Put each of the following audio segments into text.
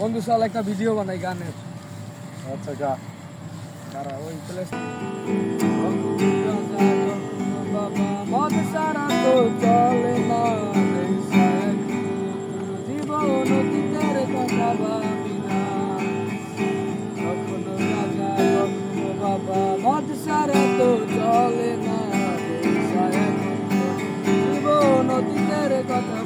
বন্ধু চল একটা ভিডিও বানাই গানের। আচ্ছা গা তারা ওই প্লেস মদ সারা তো চলে না জীবন অতীতের কথা ভাবি না। কখনো রাজা কখনো বাবা মদ সারা তো চলে না জীবন অতীতের কথা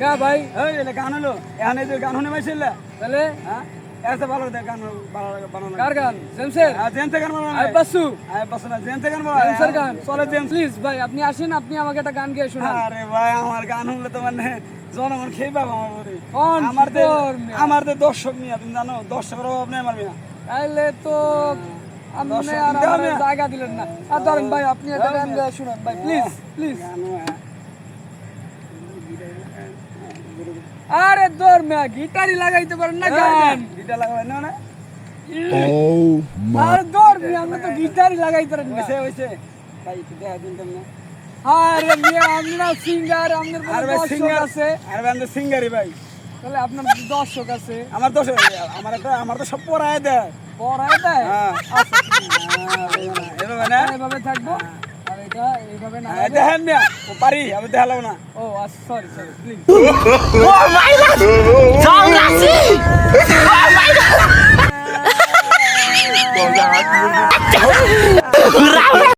কে ভাই এই এলে গান হলো। এখানে যে গান শুনে পাইছিল। তাহলে? হ্যাঁ? এসে ভালো দে গান ভালো বানানো কার গান? জেমসের? হ্যাঁ জেনতে গান বানানো বাসু আয় বস না জেনতে গান জেমসের গান। চলে জেন প্লিজ ভাই আপনি আসেন আপনি আমাকে একটা গান গিয়ে শোনান। আরে ভাই আমার গান শুনলে তো মানে জনগণ খেয়ে পাবো আমার মেয়ে। আমার যে দর্শক নিয়ে তুমি জানো দর্শকের অভাব নেই আমার মিয়া। তাইলে তো আপনি আর। জায়গা দিলেন না। আর ধরেন ভাই আপনি একটা গান গিয়ে শুনান ভাই প্লিজ প্লিজ গান হ্যাঁ। আরে দর মেয়া গিটারই লাগাইতে পারেন না গান গিটার লাগাবে না না? Oh আর দর মেয়া আপনি তো গিটারই লাগাইতে পারেন হইছে হইছে ভাই একটু দেখা দিন কেমনে আরে মেয়া আপনি সিঙ্গার আপনার আর ভাই সিঙ্গার আছে। আর ভাই আমি সিঙ্গারই ভাই। তাহলে আপনার দর্শক আছে? আমার দর্শক আমার একটা আমার তো সব পড়ায় দেয়। পড়ায় দেয়? হ্যাঁ। আচ্ছা, এভাবে না? এভাবে থাকব? আর এটা এইভাবে না হ্যাঁ, দেখেন মিয়া ও পারি আমি দেখালাম না। ও সরি সরি প্লিজ god.